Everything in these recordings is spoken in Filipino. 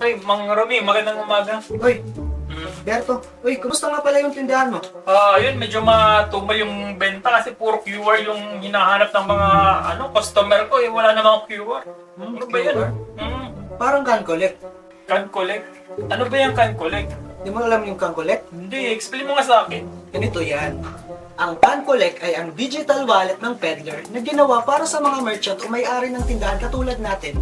Ay, Mang Romy, magandang umaga. Uy, Hmm. Berto. Uy, kumusta nga pala yung tindahan mo? Ah, yun, medyo matumal yung benta kasi puro QR yung hinahanap ng mga ano customer ko. Eh, wala namang QR. Ano ba? QR? Hmm. Parang can collect. Can collect? Ano ba yung can collect? Di mo alam yung can collect? Hindi, explain mo nga sa akin. Ganito yan. Ang can collect ay ang digital wallet ng peddler na ginawa para sa mga merchant o may-ari ng tindahan katulad natin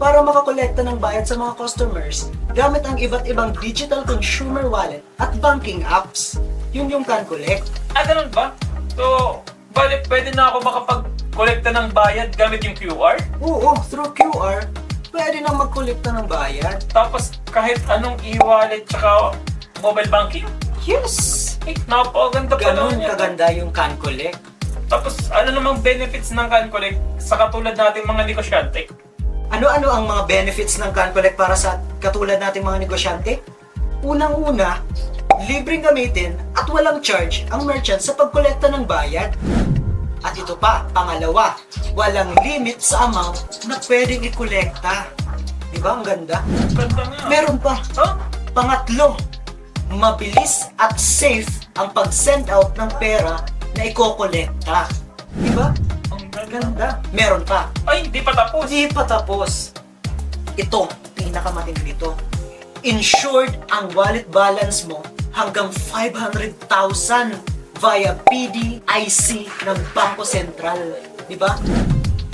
para makakolekta ng bayad sa mga customers gamit ang iba't ibang digital consumer wallet at banking apps. Yun yung can collect. Ah, ganun ba? So, bali, pwede na ako makapag-kolekta ng bayad gamit yung QR? Oo, through QR, pwede nang magkolekta ng bayad. Tapos, kahit anong e-wallet tsaka mobile banking? Yes! Eh, napakaganda pa Ganon naman yan. kaganda yung can collect. Tapos, ano namang benefits ng can collect sa katulad nating mga negosyante? Ano-ano ang mga benefits ng Can Collect para sa katulad nating mga negosyante? Unang-una, libreng gamitin at walang charge ang merchant sa pagkolekta ng bayad. At ito pa, pangalawa, walang limit sa amount na pwedeng ikolekta. Di ba? Ang ganda. Ganda nga. Meron pa. Huh? Pangatlo, mabilis at safe ang pag-send out ng pera na ikokolekta. Di ba? Ganda. Meron pa. Ay, hindi pa tapos. Hindi pa tapos. Ito, pinakamatindi dito. Insured ang wallet balance mo hanggang 500,000 via PDIC ng Bangko Sentral. Di ba?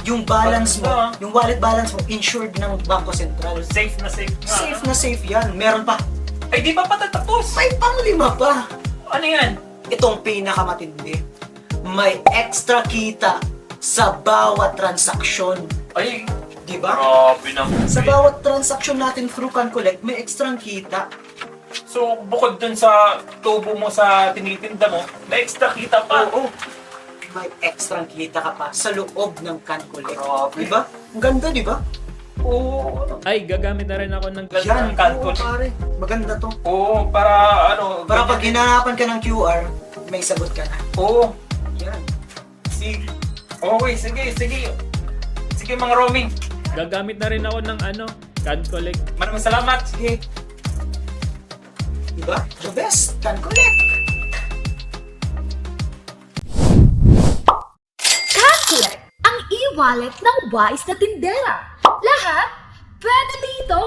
Yung balance mo, yung wallet balance mo, insured ng Bangko Sentral. Safe na safe nga. Safe na safe yan. Meron pa. Ay, di pa patatapos. May panglima pa. Ano yan? Itong pinakamatindi. May extra kita sa bawat transaksyon. Ay, Di ba? grabe naman. Sa bawat transaksyon natin through Can Collect, may extrang kita. So, bukod dun sa tubo mo sa tinitinda mo, may extra kita pa. Oo. May extrang kita ka pa sa loob ng Can Collect. Grabe. Di ba? Ang ganda, di ba? Oo. Ay, gagamit na rin ako ng Ganda Yan, ng Can oo, Collect. pare. Maganda to. Oo, para ano. Para pag ganyan- hinahanapan ka ng QR, may sagot ka na. Oo. Yan. Sige. Okay, sige, sige. Sige, mga roaming. Gagamit na rin ako ng ano, can collect. Maraming salamat. Sige. Di ba? The best. Can Collect. Calculate ang e-wallet ng wise na tindera. Lahat pwede dito.